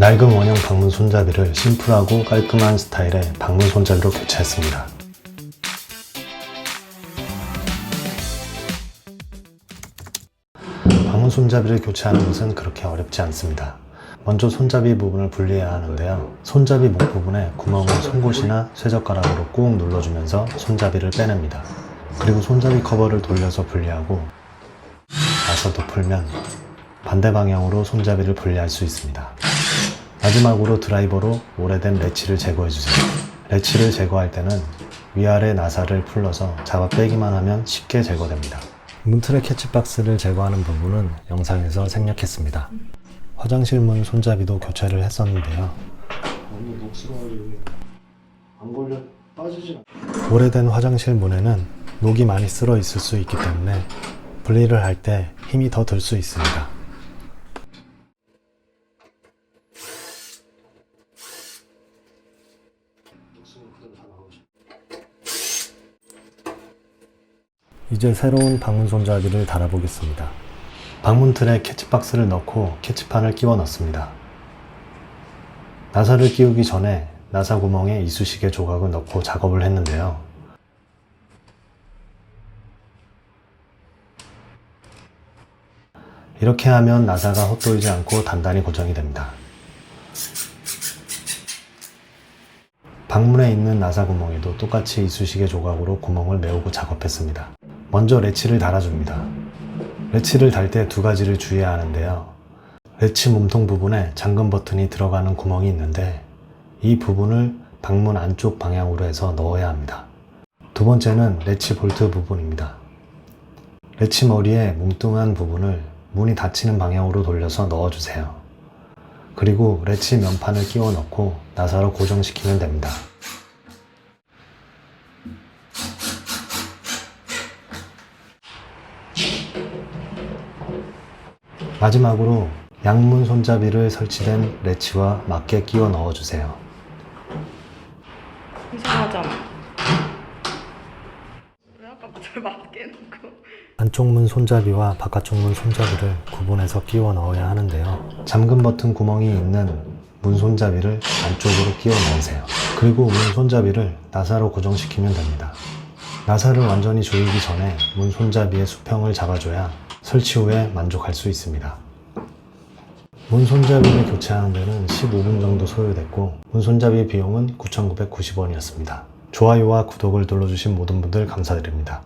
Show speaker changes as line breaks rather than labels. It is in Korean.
낡은 원형 방문 손잡이를 심플하고 깔끔한 스타일의 방문 손잡이로 교체했습니다. 방문 손잡이를 교체하는 것은 그렇게 어렵지 않습니다. 먼저 손잡이 부분을 분리해야 하는데요. 손잡이 목 부분에 구멍을 송곳이나 쇠젓가락으로 꾹 눌러주면서 손잡이를 빼냅니다. 그리고 손잡이 커버를 돌려서 분리하고 나서도 풀면 반대 방향으로 손잡이를 분리할 수 있습니다. 마지막으로 드라이버로 오래된 레치를 제거해주세요. 레치를 제거할 때는 위아래 나사를 풀러서 잡아 빼기만 하면 쉽게 제거됩니다. 문틀의 캐치박스를 제거하는 부분은 영상에서 생략했습니다. 화장실 문 손잡이도 교체를 했었는데요. 오래된 화장실 문에는 녹이 많이 쓸어 있을 수 있기 때문에 분리를 할 때 힘이 더 들 수 있습니다. 이제 새로운 방문 손잡이를 달아보겠습니다. 방문 틀에 캐치박스를 넣고 캐치판을 끼워 넣습니다. 나사를 끼우기 전에 나사 구멍에 이쑤시개 조각을 넣고 작업을 했는데요. 이렇게 하면 나사가 헛돌지 않고 단단히 고정이 됩니다. 방문에 있는 나사 구멍에도 똑같이 이쑤시개 조각으로 구멍을 메우고 작업했습니다. 먼저 레치를 달아줍니다. 레치를 달 때 두 가지를 주의해야 하는데요. 레치 몸통 부분에 잠금 버튼이 들어가는 구멍이 있는데 이 부분을 방문 안쪽 방향으로 해서 넣어야 합니다. 두 번째는 레치 볼트 부분입니다. 레치 머리의 뭉뚱한 부분을 문이 닫히는 방향으로 돌려서 넣어주세요. 그리고 레치 면판을 끼워 넣고 나사로 고정시키면 됩니다. 마지막으로 양문 손잡이를 설치된 레치와 맞게 끼워 넣어주세요.
이상하잖아. 왜 아까부터 맞게 놓고?
안쪽 문 손잡이와 바깥쪽 문 손잡이를 구분해서 끼워 넣어야 하는데요. 잠금 버튼 구멍이 있는 문 손잡이를 안쪽으로 끼워 넣으세요. 그리고 문 손잡이를 나사로 고정시키면 됩니다. 나사를 완전히 조이기 전에 문 손잡이의 수평을 잡아줘야 설치 후에 만족할 수 있습니다. 문 손잡이를 교체하는 데는 15분 정도 소요됐고 문 손잡이 비용은 9,990원이었습니다. 좋아요와 구독을 눌러주신 모든 분들 감사드립니다.